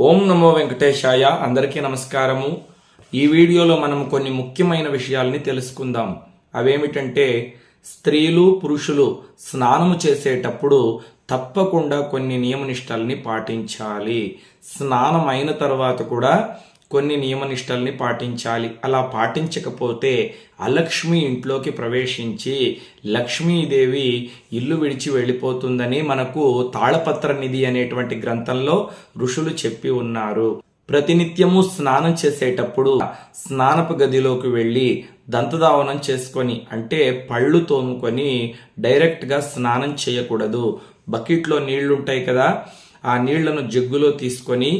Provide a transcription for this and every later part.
ఓం నమో వెంకటేశాయ. అందరికీ నమస్కారము. ఈ వీడియోలో మనం కొన్ని ముఖ్యమైన విషయాల్ని తెలుసుకుందాం. అవేమిటంటే స్త్రీలు పురుషులు స్నానము చేసేటప్పుడు తప్పకుండా కొన్ని నియమనిష్టల్ని పాటించాలి. స్నానం అయిన తర్వాత కూడా కొన్ని నియమనిష్టల్ని పాటించాలి. అలా పాటించకపోతే అలక్ష్మి ఇంట్లోకి ప్రవేశించి లక్ష్మీదేవి ఇల్లు విడిచి వెళ్ళిపోతుందని మనకు తాళపత్ర నిధి అనేటువంటి గ్రంథంలో ఋషులు చెప్పి ఉన్నారు. ప్రతినిత్యము స్నానం చేసేటప్పుడు స్నానపు గదిలోకి వెళ్ళి దంతదావనం చేసుకొని అంటే పళ్ళు తోముకొని డైరెక్ట్గా స్నానం చేయకూడదు. బకెట్లో నీళ్ళుంటాయి కదా ఆ నీళ్ళను జగ్గులో తీసుకొని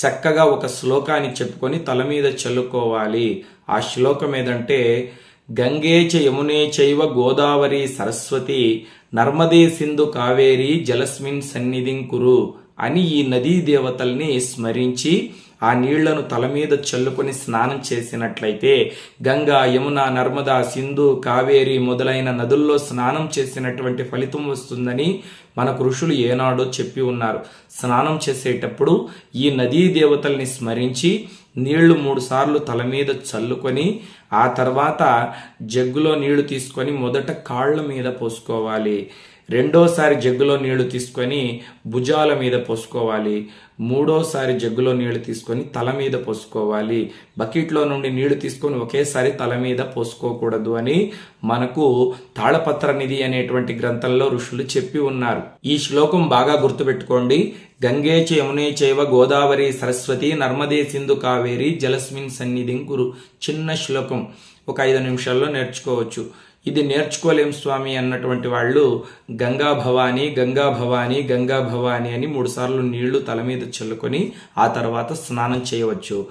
చక్కగా ఒక శ్లోకాన్ని చెప్పుకొని తల మీద చల్లుకోవాలి. ఆ శ్లోకం ఏదంటే గంగే చ యమునే చైవ గోదావరి సరస్వతి నర్మదే సింధు కావేరి జలస్మిన్ సన్నిధిం కురు అని ఈ నదీ దేవతల్ని స్మరించి ఆ నీళ్ళను తల మీద చల్లుకొని స్నానం చేసినట్లయితే గంగా యమున నర్మదా సింధు కావేరి మొదలైన నదుల్లో స్నానం చేసినటువంటి ఫలితం వస్తుందని మనకు ఋషులు ఏనాడో చెప్పి ఉన్నారు. స్నానం చేసేటప్పుడు ఈ నదీ దేవతల్ని స్మరించి నీళ్ళు మూడు సార్లు తల మీద చల్లుకొని ఆ తర్వాత జగ్గులో నీళ్ళు తీసుకొని మొదట కాళ్ళ మీద పోసుకోవాలి. రెండోసారి జగ్గులో నీళ్ళు తీసుకొని భుజాల మీద పోసుకోవాలి. మూడోసారి జగ్గులో నీళ్ళు తీసుకొని తల మీద పోసుకోవాలి. బకెట్లో నుండి నీళ్ళు తీసుకొని ఒకేసారి తల మీద పోసుకోకూడదు అని మనకు తాళపత్ర నిధి అనేటువంటి గ్రంథంలో ఋషులు చెప్పి ఉన్నారు. ఈ శ్లోకం బాగా గుర్తుపెట్టుకోండి. గంగే యమునే చైవ గోదావరి సరస్వతి నర్మదే సింధు కావేరి జలస్మిన్ సన్నిధిం గురు చిన్న శ్లోకం. ఒక ఐదు నిమిషాల్లో నేర్చుకోవచ్చు. ఇది నేర్చుకోలేం స్వామి అన్నటువంటి వాళ్ళు గంగా భవాని గంగా భవాని గంగా భవాని అని మూడుసార్లు నీళ్ళు తల మీద చల్లుకొని ఆ తర్వాత స్నానం చేయవచ్చు.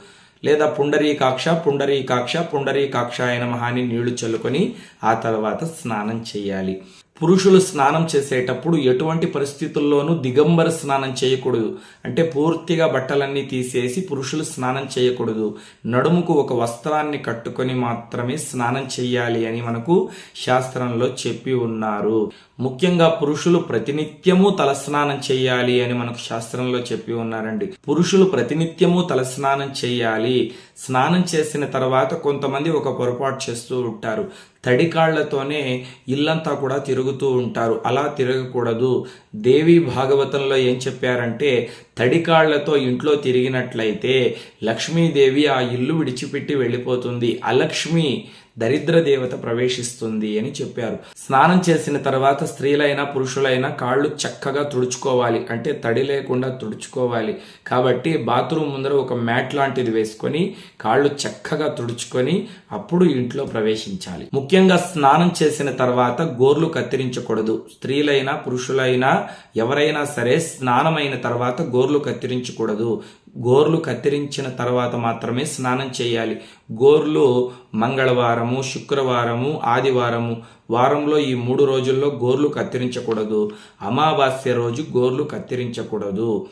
లేదా పుండరీకాక్ష పుండరీకాక్ష పుండరీకాక్ష అయిన మహాని నీళ్ళు చల్లుకొని ఆ తర్వాత స్నానం చేయాలి. పురుషులు స్నానం చేసేటప్పుడు ఎటువంటి పరిస్థితుల్లోనూ దిగంబర స్నానం చేయకూడదు. అంటే పూర్తిగా బట్టలన్నీ తీసేసి పురుషులు స్నానం చేయకూడదు. నడుముకు ఒక వస్త్రాన్ని కట్టుకొని మాత్రమే స్నానం చేయాలి అని మనకు శాస్త్రంలో చెప్పి ఉన్నారు. ముఖ్యంగా పురుషులు ప్రతినిత్యము తలస్నానం చేయాలి అని మనకు శాస్త్రంలో చెప్పి ఉన్నారండి. పురుషులు ప్రతినిత్యము తలస్నానం చేయాలి స్నానం చేసిన తర్వాత కొంతమంది ఒక పొరపాటు చేస్తూ ఉంటారు. తడి కాళ్ళతోనే ఇల్లంతా కూడా తిరుగుతూ ఉంటారు అలా తిరగకూడదు దేవి భాగవతంలో ఏం చెప్పారంటే తడికాళ్ళతో ఇంట్లో తిరిగినట్లయితే లక్ష్మీదేవి ఆ ఇల్లు విడిచిపెట్టి వెళ్ళిపోతుంది. అలక్ష్మి దరిద్ర దేవత ప్రవేశిస్తుంది అని చెప్పారు. స్నానం చేసిన తర్వాత స్త్రీలైనా పురుషులైనా కాళ్ళు చక్కగా తుడుచుకోవాలి. అంటే తడి లేకుండా తుడుచుకోవాలి. కాబట్టి బాత్రూమ్ ముందర ఒక మ్యాట్ లాంటిది వేసుకొని కాళ్ళు చక్కగా తుడుచుకొని అప్పుడు ఇంట్లో ప్రవేశించాలి. ముఖ్యంగా స్నానం చేసిన తర్వాత గోర్లు కత్తిరించకూడదు. స్త్రీలైనా పురుషులైనా ఎవరైనా సరే స్నానమైన తర్వాత గోర్లు కత్తిరించకూడదు. గోర్లు కత్తిరించిన తర్వాత మాత్రమే స్నానం చేయాలి. గోర్లు మంగళవారము శుక్రవారము ఆదివారము వారంలో ఈ మూడు రోజుల్లో గోర్లు కత్తిరించకూడదు. అమావాస్య రోజు గోర్లు కత్తిరించకూడదు.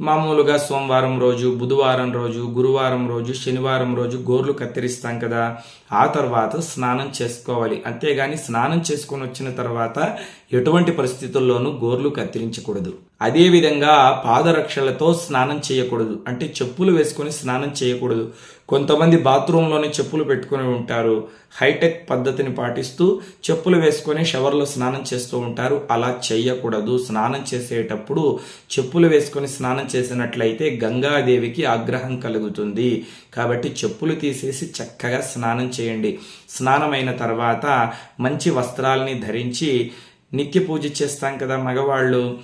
మామూలుగా సోమవారం రోజు బుధవారం రోజు గురువారం రోజు శనివారం రోజు గోర్లు కత్తిరిస్తాం కదా. ఆ తర్వాత స్నానం చేసుకోవాలి. అంతేగాని స్నానం చేసుకొని వచ్చిన తర్వాత ఎటువంటి పరిస్థితుల్లోనూ గోర్లు కత్తిరించకూడదు. అదేవిధంగా పాదరక్షలతో స్నానం చేయకూడదు. అంటే చెప్పులు వేసుకొని స్నానం చేయకూడదు. కొంతమంది బాత్రూంలోనే చెప్పులు పెట్టుకుని ఉంటారు. హైటెక్ పద్ధతిని పాటిస్తూ చెప్పులు వేసుకొని షవర్లో స్నానం చేస్తూ ఉంటారు. అలా చేయకూడదు. స్నానం చేసేటప్పుడు చెప్పులు వేసుకొని స్నానం చేసినట్లయితే గంగాదేవికి ఆగ్రహం కలుగుతుంది. కాబట్టి చెప్పులు తీసేసి చక్కగా స్నానం చేయండి. స్నానమైన తర్వాత మంచి వస్త్రాలని ధరించి నిత్య పూజ చేస్తాం కదా మగవాళ్ళు.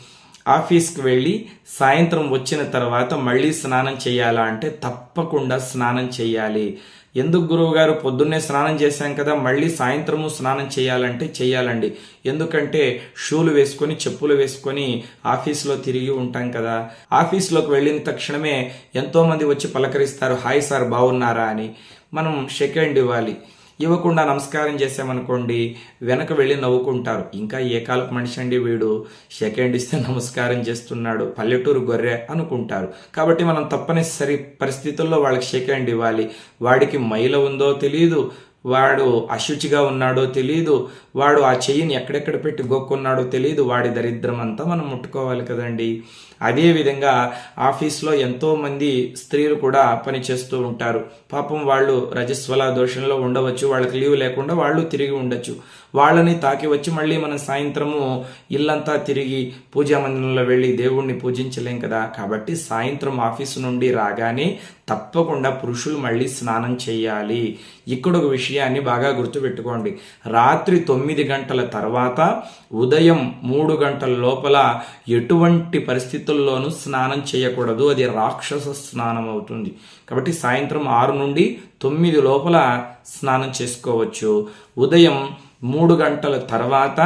ఆఫీస్కి వెళ్ళి సాయంత్రం వచ్చిన తర్వాత మళ్ళీ స్నానం చేయాలా అంటే తప్పకుండా స్నానం చేయాలి. ఎందుకు గురువు గారు పొద్దున్నే స్నానం చేశాం కదా మళ్ళీ సాయంత్రము స్నానం చేయాలంటే చేయాలండి. ఎందుకంటే షూలు వేసుకొని చెప్పులు వేసుకొని ఆఫీస్లో తిరిగి ఉంటాం కదా. ఆఫీస్లోకి వెళ్ళిన తక్షణమే ఎంతోమంది వచ్చి పలకరిస్తారు హాయ్ సార్ బాగున్నారా? అని. మనం సెకండ్ ఇవ్వాలి. ఇవ్వకుండా నమస్కారం చేసామనుకోండి వెనక వెళ్ళి నవ్వుకుంటారు. ఇంకా ఏ కాలపు మనిషి అండి వీడు. సెకండ్ ఇస్తే నమస్కారం చేస్తున్నాడు. పల్లెటూరు గొర్రె అనుకుంటారు. కాబట్టి మనం తప్పనిసరి పరిస్థితుల్లో వాళ్ళకి సెకండ్ ఇవ్వాలి. వాడికి మైల ఉందో తెలియదు వాడు అశుచిగా ఉన్నాడో తెలియదు వాడు ఆ చెయ్యిని ఎక్కడెక్కడ పెట్టి గొక్కున్నాడో తెలియదు వాడి దరిద్రం అంతా మనం ముట్టుకోవాలి కదండి. అదేవిధంగా ఆఫీస్లో ఎంతో మంది స్త్రీలు కూడా పనిచేస్తూ ఉంటారు. పాపం వాళ్ళు రజస్వల దోషంలో ఉండవచ్చు వాళ్ళకి లీవ్ లేకుండా వాళ్ళు తిరిగి ఉండొచ్చు. వాళ్ళని తాకి వచ్చి మళ్ళీ మనం సాయంత్రము ఇల్లంతా తిరిగి పూజా మందిరంలో వెళ్ళి దేవుణ్ణి పూజించలేం కదా. కాబట్టి సాయంత్రం ఆఫీసు నుండి రాగానే తప్పకుండా పురుషులు మళ్ళీ స్నానం చేయాలి. ఇక్కడ ఒక విషయాన్ని బాగా గుర్తుపెట్టుకోండి. రాత్రి తొమ్మిది గంటల తర్వాత ఉదయం మూడు గంటల లోపల ఎటువంటి పరిస్థితుల్లోనూ స్నానం చేయకూడదు. అది రాక్షస స్నానం అవుతుంది. కాబట్టి సాయంత్రం ఆరు నుండి తొమ్మిది లోపల స్నానం చేసుకోవచ్చు. ఉదయం మూడు గంటల తర్వాత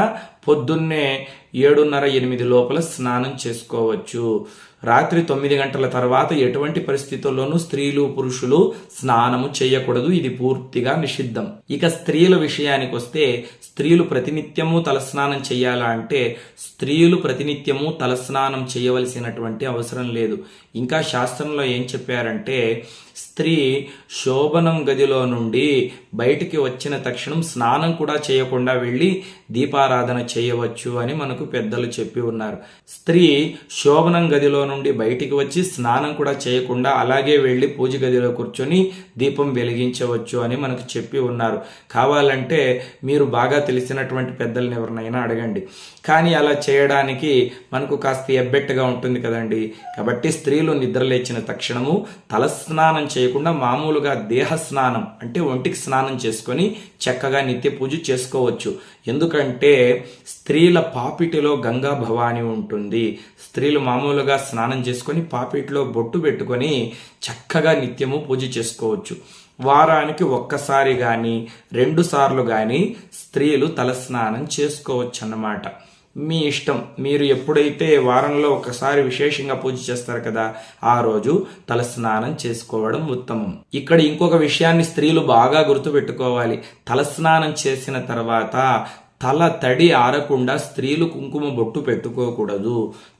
పొద్దున్నే ఏడున్నర ఎనిమిది లోపల స్నానం చేసుకోవచ్చు. రాత్రి తొమ్మిది గంటల తర్వాత ఎటువంటి పరిస్థితుల్లోనూ స్త్రీలు పురుషులు స్నానము చేయకూడదు. ఇది పూర్తిగా నిషిద్ధం. ఇక స్త్రీల విషయానికి వస్తే స్త్రీలు ప్రతినిత్యము తలస్నానం చేయాలా అంటే స్త్రీలు ప్రతినిత్యము తలస్నానం చేయవలసినటువంటి అవసరం లేదు. ఇంకా శాస్త్రంలో ఏం చెప్పారంటే స్త్రీ శోభనం గదిలో నుండి బయటికి వచ్చిన తక్షణం స్నానం కూడా చేయకుండా వెళ్ళి దీపారాధన చేయవచ్చు అని మనకు పెద్దలు చెప్పి ఉన్నారు. స్త్రీ శోభనం గదిలో నుండి బయటికి వచ్చి స్నానం కూడా చేయకుండా అలాగే వెళ్ళి పూజ గదిలో కూర్చొని దీపం వెలిగించవచ్చు అని మనకు చెప్పి ఉన్నారు. కావాలంటే మీరు బాగా తెలిసినటువంటి పెద్దల్ని ఎవరినైనా అడగండి. కానీ అలా చేయడానికి మనకు కాస్త ఎబ్బెట్టుగా ఉంటుంది కదండి. కాబట్టి స్త్రీలు నిద్రలేచిన తక్షణము తలస్నానం చేయకుండా మామూలుగా దేహ స్నానం అంటే ఒంటికి స్నానం చేసుకొని చక్కగా నిత్య పూజ చేసుకోవచ్చు. ఎందుకంటే ఎందుకంటే స్త్రీల పాపిటిలో గంగా భవాని ఉంటుంది. స్త్రీలు మామూలుగా స్నానం చేసుకొని పాపిటిలో బొట్టు పెట్టుకొని చక్కగా నిత్యము పూజ చేసుకోవచ్చు. వారానికి ఒక్కసారి కానీ రెండు సార్లు కానీ స్త్రీలు తలస్నానం చేసుకోవచ్చు అన్నమాట మీ ఇష్టం. మీరు ఎప్పుడైతే వారంలో ఒకసారి విశేషంగా పూజ చేస్తారు కదా ఆ రోజు తలస్నానం చేసుకోవడం ఉత్తమం. ఇక్కడ ఇంకొక విషయాన్ని స్త్రీలు బాగా గుర్తుపెట్టుకోవాలి. తలస్నానం చేసిన తర్వాత తల తడి ఆరకుండా స్త్రీలు కుంకుమ బొట్టు పెట్టుకోకూడదు.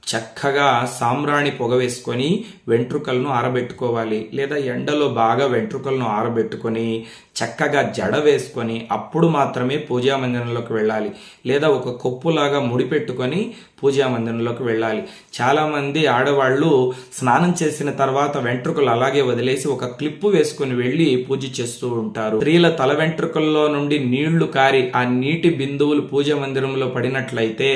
చక్కగా సాంబ్రాణి పొగ వేసుకొని వెంట్రుకలను ఆరబెట్టుకోవాలి. లేదా ఎండలో బాగా వెంట్రుకలను ఆరబెట్టుకొని చక్కగా జడ వేసుకొని అప్పుడు మాత్రమే పూజా మందిరంలోకి వెళ్ళాలి. లేదా ఒక కొప్పులాగా ముడిపెట్టుకొని పూజా మందిరంలోకి వెళ్ళాలి. చాలామంది ఆడవాళ్ళు స్నానం చేసిన తర్వాత వెంట్రుకలు అలాగే వదిలేసి ఒక క్లిప్పు వేసుకొని వెళ్ళి పూజ చేస్తూ ఉంటారు. స్త్రీల తల వెంట్రుకల్లో నుండి నీళ్ళు కారి ఆ నీటి బిందువులు పూజ మందిరంలో పడినట్లయితే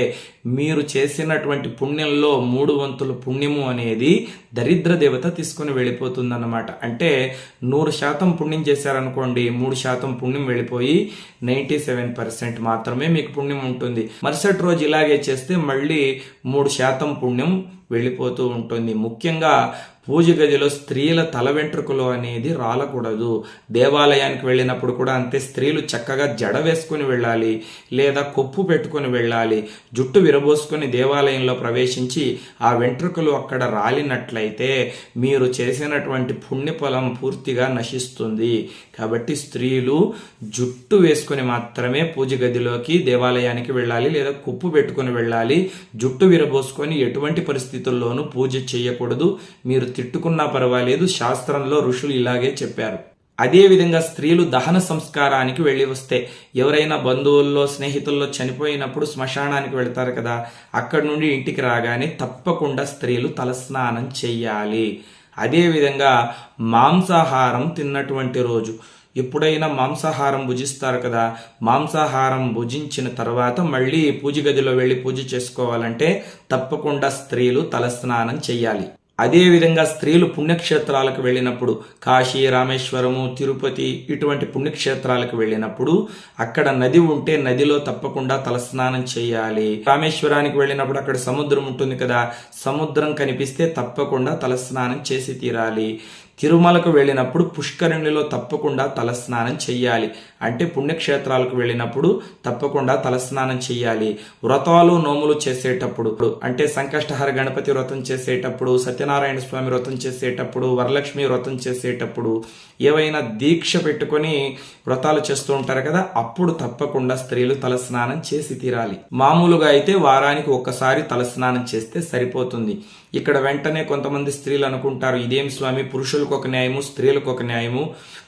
మీరు చేసినటువంటి పుణ్యంలో మూడు వంతుల పుణ్యము అనేది దరిద్ర దేవత తీసుకొని వెళ్ళిపోతుందన్నమాట. అంటే నూరు శాతం పుణ్యం చేశారనుకోండి మూడు శాతం పుణ్యం వెళ్ళిపోయి నైంటీ సెవెన్ పర్సెంట్ మాత్రమే మీకు పుణ్యం ఉంటుంది. మరుసటి రోజు ఇలాగే చేస్తే మళ్ళీ మూడు శాతం పుణ్యం వెళ్ళిపోతూ ఉంటుంది. ముఖ్యంగా పూజ గదిలో స్త్రీల తల వెంట్రుకలు అనేది రాలకూడదు. దేవాలయానికి వెళ్ళినప్పుడు కూడా అంతే స్త్రీలు చక్కగా జడ వేసుకుని వెళ్ళాలి లేదా కొప్పు పెట్టుకుని వెళ్ళాలి. జుట్టు విరబోసుకొని దేవాలయంలో ప్రవేశించి ఆ వెంట్రుకలు అక్కడ రాలినట్లయితే మీరు చేసినటువంటి పుణ్యఫలం పూర్తిగా నశిస్తుంది. కాబట్టి స్త్రీలు జుట్టు వేసుకొని మాత్రమే పూజ గదిలోకి దేవాలయానికి వెళ్ళాలి లేదా కొప్పు పెట్టుకుని వెళ్ళాలి. జుట్టు విరబోసుకొని ఎటువంటి పరిస్థితుల్లోనూ పూజ చేయకూడదు. మీరు తిట్టుకున్నా పర్వాలేదు శాస్త్రంలో ఋషులు ఇలాగే చెప్పారు. అదేవిధంగా స్త్రీలు దహన సంస్కారానికి వెళ్ళి వస్తే ఎవరైనా బంధువుల్లో స్నేహితుల్లో చనిపోయినప్పుడు శ్మశానానికి వెళ్తారు కదా అక్కడి నుండి ఇంటికి రాగానే తప్పకుండా స్త్రీలు తలస్నానం చెయ్యాలి. అదేవిధంగా మాంసాహారం తిన్నటువంటి రోజు. ఎప్పుడైనా మాంసాహారం భుజిస్తారు కదా మాంసాహారం భుజించిన తర్వాత మళ్ళీ పూజ గదిలో వెళ్ళి పూజ చేసుకోవాలంటే తప్పకుండా స్త్రీలు తలస్నానం చేయాలి అదేవిధంగా స్త్రీలు పుణ్యక్షేత్రాలకు వెళ్ళినప్పుడు కాశీ రామేశ్వరము తిరుపతి ఇటువంటి పుణ్యక్షేత్రాలకు వెళ్ళినప్పుడు అక్కడ నది ఉంటే నదిలో తప్పకుండా తలస్నానం చేయాలి. రామేశ్వరానికి వెళ్ళినప్పుడు అక్కడ సముద్రం ఉంటుంది కదా సముద్రం కనిపిస్తే తప్పకుండా తలస్నానం చేసి తీరాలి. తిరుమలకు వెళ్ళినప్పుడు పుష్కరిణిలో తప్పకుండా తలస్నానం చెయ్యాలి. అంటే పుణ్యక్షేత్రాలకు వెళ్ళినప్పుడు తప్పకుండా తలస్నానం చెయ్యాలి. వ్రతాలు నోములు చేసేటప్పుడు అంటే సంకష్టహర గణపతి వ్రతం చేసేటప్పుడు సత్యనారాయణ స్వామి వ్రతం చేసేటప్పుడు వరలక్ష్మి వ్రతం చేసేటప్పుడు ఏవైనా దీక్ష పెట్టుకొని వ్రతాలు చేస్తూ ఉంటారు కదా అప్పుడు తప్పకుండా స్త్రీలు తలస్నానం చేసి తీరాలి. మామూలుగా అయితే వారానికి ఒక్కసారి తలస్నానం చేస్తే సరిపోతుంది. ఇక్కడ వెంటనే కొంతమంది స్త్రీలు అనుకుంటారు ఇదేం స్వామి పురుషులు పురుషులకు ఒక న్యాయము స్త్రీలకు ఒక న్యాయము.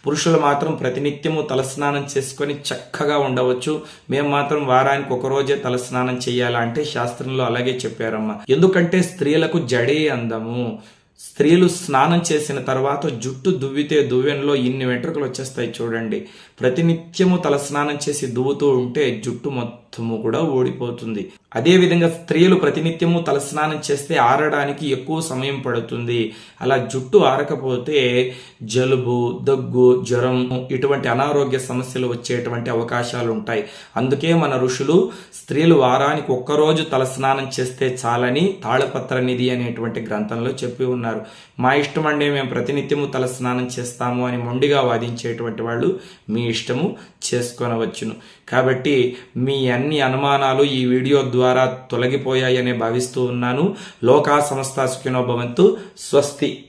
పురుషులు మాత్రం ప్రతినిత్యము తలస్నానం చేసుకొని చక్కగా ఉండవచ్చు. మేము మాత్రం వారానికి ఒక రోజే తలస్నానం చేయాలా అంటే శాస్త్రంలో అలాగే చెప్పారమ్మ. ఎందుకంటే స్త్రీలకు జడే అందము. స్త్రీలు స్నానం చేసిన తర్వాత జుట్టు దువ్వితే దువ్వెనలో ఇన్ని వెంట్రుకలు వచ్చేస్తాయి చూడండి. ప్రతినిత్యము తల స్నానం చేసి దువ్వుతూ ఉంటే జుట్టు మొత్తము కూడా ఓడిపోతుంది అదేవిధంగా స్త్రీలు ప్రతినిత్యము తలస్నానం చేస్తే ఆరడానికి ఎక్కువ సమయం పడుతుంది. అలా జుట్టు ఆరకపోతే జలుబు దగ్గు జ్వరం ఇటువంటి అనారోగ్య సమస్యలు వచ్చేటువంటి అవకాశాలు ఉంటాయి. అందుకే మన ఋషులు స్త్రీలు వారానికి ఒక్కరోజు తలస్నానం చేస్తే చాలని తాళపత్ర నిధి అనేటువంటి గ్రంథంలో చెప్పి ఉన్నారు. మా ఇష్టం అండి మేము ప్రతినిత్యము తల స్నానం చేస్తాము అని మొండిగా వాదించేటువంటి వాళ్ళు మీ ఇష్టము చేసుకొనవచ్చును. కాబట్టి మీ అన్ని అనుమానాలు ఈ వీడియో ద్వారా తొలగిపోయాయనే భావిస్తూ ఉన్నాను. లోకా సంస్థ సుఖినోభవంతు స్వస్తి.